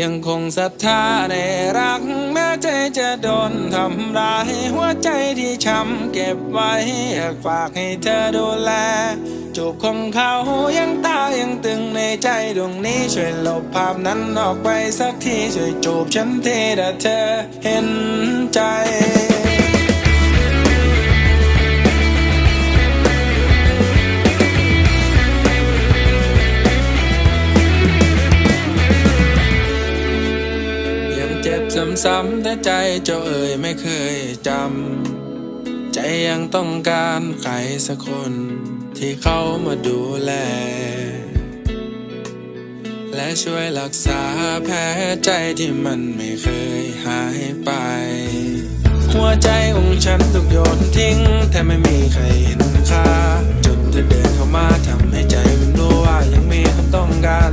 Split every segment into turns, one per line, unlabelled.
ยังคงศรัทธาในรัก แม้ใจจะโดนทำร้ายหัวใจที่ช้ำเก็บไว้อยากฝากให้เธอดูแล จูบของเขายังตายังตึงในใจดวงนี้ช่วยลบภาพนั้นออกไปสักที ช่วยจูบฉันทีถ้าเธอเห็นใจ ซ้ำแต่ใจเจ้าเอ่ยไม่เคยจำ ใจยังต้องการใครสักคนที่เขามาดูแล และช่วยรักษาแผลใจที่มันไม่เคยหายไป หัวใจของฉันถูกโยนทิ้ง แต่ไม่มีใครเห็นค่า จนเธอเดินเข้ามาทำให้ใจมันรู้ว่ายังมีคนต้องการ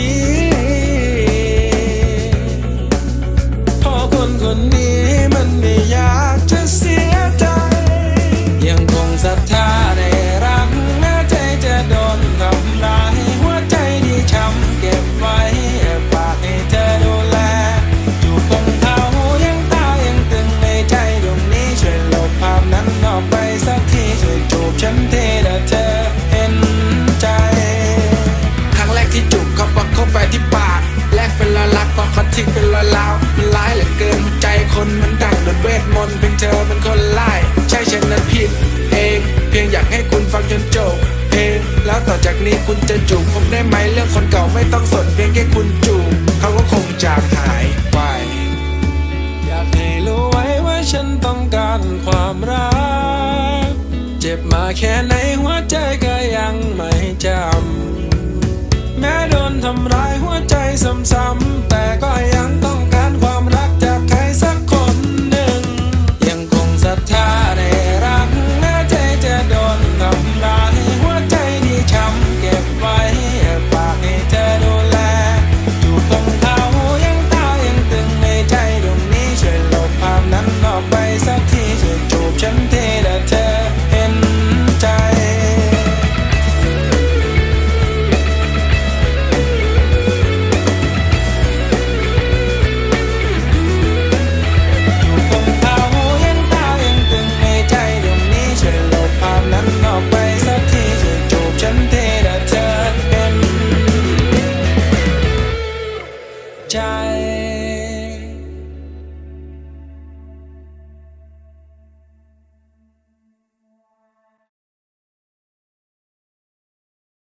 ี รา แล้วต่อจากนี้คุณจะจูบผมได้ไหมเรื่องคนเก่าไม่ต้องสนเพียงแค่คุณจูบเขาก็คงจางหายไป อยากให้รู้ไว้ว่าฉันต้องการความรัก เจ็บมาแค่ไหนหัวใจก็ยังไม่จำ แม้โดนทำร้ายหัวใจซ้ำๆแต่ก็ยังต้อง